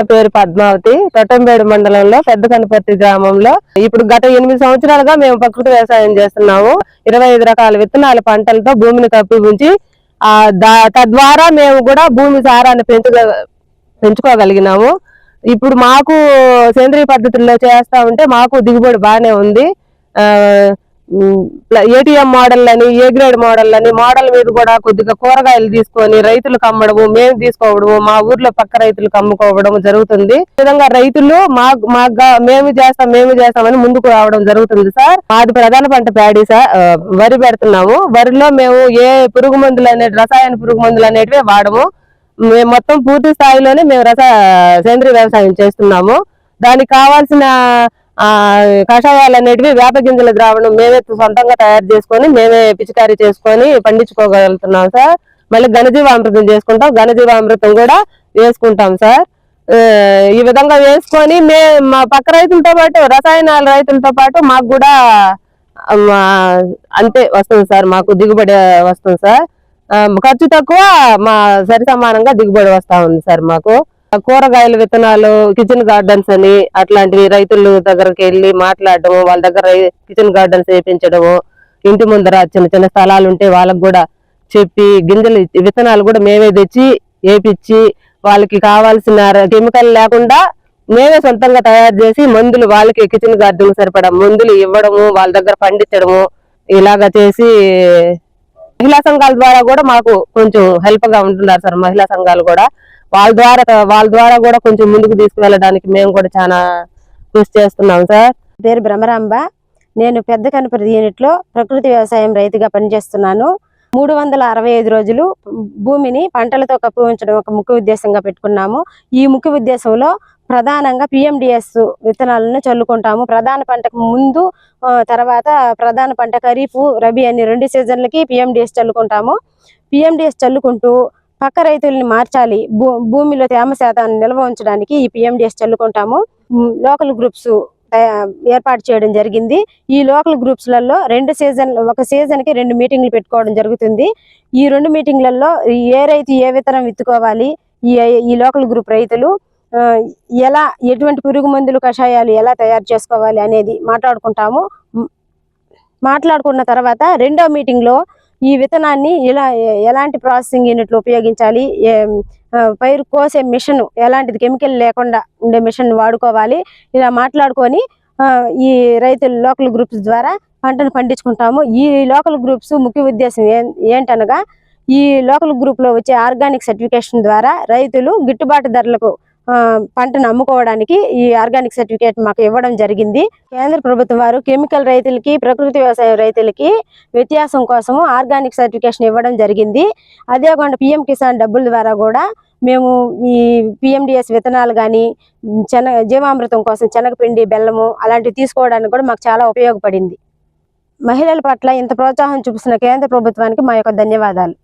నా పేరు పద్మావతి తొట్టంబేడు మండలంలో పెద్ద కనుపర్తి గ్రామంలో. ఇప్పుడు గత ఎనిమిది సంవత్సరాలుగా మేము ప్రకృతి వ్యవసాయం చేస్తున్నాము. ఇరవై ఐదు రకాల విత్తనాల పంటలతో భూమిని కప్పి ఉంచి ఆ తద్వారా మేము కూడా భూమి సారాన్ని పెంచుగ పెంచుకోగలిగినాము. ఇప్పుడు మాకు సేంద్రియ పద్ధతుల్లో చేస్తా ఉంటే మాకు దిగుబడి బాగానే ఉంది. ఆ ఏటీఎం మోడల్ అని ఏ గ్రేడ్ మోడల్ అని మోడల్ మీద కూడా కొద్దిగా కూరగాయలు తీసుకొని రైతులకు అమ్మడము మేము తీసుకోవడము మా ఊర్లో పక్క రైతులకు అమ్ముకోవడం జరుగుతుంది. విధంగా రైతులు మా మాగా మేము చేస్తాం మేము చేస్తామని ముందుకు రావడం జరుగుతుంది సార్. మాది ప్రధాన పంట ప్యాడీ సార్ వరి పెడుతున్నాము. వరిలో మేము ఏ పురుగు మందులు అనే రసాయన పురుగు మందులు అనేటివి వాడము. మేము మొత్తం పూర్తి స్థాయిలోనే మేము రస సేంద్రియ వ్యవసాయం చేస్తున్నాము. దానికి కావాల్సిన ఆ కషాయాలు అనేటివి వేప గింజల ద్రావణం మేమే సొంతంగా తయారు చేసుకొని మేమే పిచికారీ చేసుకొని పండించుకోగలుగుతున్నాం సార్. మళ్ళీ ఘనజీవామృతం చేసుకుంటాం. ఘనజీవామృతం కూడా వేసుకుంటాం సార్. ఈ విధంగా వేసుకొని మే మా పక్క రైతులతో పాటు రసాయనాల రైతులతో పాటు మాకు కూడా అంతే వస్తుంది సార్ మాకు దిగుబడి వస్తుంది సార్. ఖర్చు తక్కువ మా సరి సమానంగా దిగుబడి వస్తూ ఉంది సార్ మాకు. కూరగాయల విత్తనాలు కిచెన్ గార్డెన్స్ అని అట్లాంటివి రైతుల దగ్గరికి వెళ్ళి మాట్లాడడం వాళ్ళ దగ్గర కిచెన్ గార్డెన్స్ వేయించడము ఇంటి ముందర చిన్న చిన్న స్థలాలు ఉంటే వాళ్ళకు కూడా చెప్పి గింజలు విత్తనాలు కూడా మేమే తెచ్చి వేపించి వాళ్ళకి కావాల్సిన కెమికల్ లేకుండా మేమే సొంతంగా తయారు చేసి మందులు వాళ్ళకి కిచెన్ గార్డెన్ సరిపడా మందులు ఇవ్వడము వాళ్ళ దగ్గర పండించడము ఇలాగా చేసి మహిళా సంఘాల ద్వారా కూడా మాకు కొంచెం హెల్ప్గా ఉంటున్నారు సార్ మహిళా సంఘాలు కూడా. వాళ్ళ ద్వారా వాళ్ళ ద్వారా కూడా కొంచెం ముందుకు తీసుకువెళ్ళడానికి మేము కూడా చాలా కృషి చేస్తున్నాం సార్. పేరు భ్రమరాంబ. నేను పెద్ద కనపరి యూనిట్లో ప్రకృతి వ్యవసాయం రైతుగా పనిచేస్తున్నాను. మూడు వందల అరవై ఐదు రోజులు భూమిని పంటలతో కప్పి ఉంచడం ఒక ముఖ్య ఉద్దేశంగా పెట్టుకున్నాము. ఈ ముఖ్య ఉద్దేశంలో ప్రధానంగా పిఎండిఎస్ విత్తనాలను చల్లుకుంటాము. ప్రధాన పంటకు ముందు తర్వాత ప్రధాన పంట ఖరీఫ్ రబీ అని రెండు సీజన్లకి పిఎండిఎస్ చల్లుకుంటాము. పిఎండిఎస్ చల్లుకుంటూ పక్క రైతుల్ని మార్చాలి. భూ భూమిలో తేమ శాతాన్ని నిల్వ ఉంచడానికి ఈ పిఎండిఎస్ చల్లుకుంటాము. లోకల్ గ్రూప్స్ ఏర్పాటు చేయడం జరిగింది. ఈ లోకల్ గ్రూప్స్లలో రెండు సీజన్ ఒక సీజన్కి రెండు మీటింగ్లు పెట్టుకోవడం జరుగుతుంది. ఈ రెండు మీటింగ్లలో ఏ రైతు ఏ విత్తనం విత్తుకోవాలి? ఈ ఈ లోకల్ గ్రూప్ రైతులు ఎలా ఎటువంటి పురుగు మందులు కషాయాలు ఎలా తయారు చేసుకోవాలి అనేది మాట్లాడుకుంటాము. మాట్లాడుకున్న తర్వాత రెండో మీటింగ్లో ఈ విత్తనాన్ని ఇలా ఎలాంటి ప్రాసెసింగ్ యూనిట్లు ఉపయోగించాలి? ఏ- పైరు కోసే మిషన్ ఎలాంటిది? కెమికల్ లేకుండా ఉండే మిషన్ వాడుకోవాలి. ఇలా మాట్లాడుకొని ఈ రైతులు లోకల్ గ్రూప్స్ ద్వారా పంటను పండించుకుంటాము. ఈ లోకల్ గ్రూప్స్ ముఖ్య ఉద్దేశం ఏంటనగా ఈ లోకల్ గ్రూప్లో వచ్చే ఆర్గానిక్ సర్టిఫికేషన్ ద్వారా రైతులు గిట్టుబాటు ధరలకు పంటను అమ్ముకోవడానికి ఈ ఆర్గానిక్ సర్టిఫికేట్ మాకు ఇవ్వడం జరిగింది. కేంద్ర ప్రభుత్వం వారు కెమికల్ రైతులకి ప్రకృతి వ్యవసాయ రైతులకి వ్యత్యాసం కోసము ఆర్గానిక్ సర్టిఫికేషన్ ఇవ్వడం జరిగింది. అదే కాకుండా పిఎం కిసాన్ డబ్బుల ద్వారా కూడా మేము ఈ పిఎండిఎస్ విత్తనాలు కానీ శనగ జీవామృతం కోసం శనగపిండి బెల్లము అలాంటివి తీసుకోవడానికి కూడా మాకు చాలా ఉపయోగపడింది. మహిళల పట్ల ఇంత ప్రోత్సాహం చూపిస్తున్న కేంద్ర ప్రభుత్వానికి మా యొక్క ధన్యవాదాలు.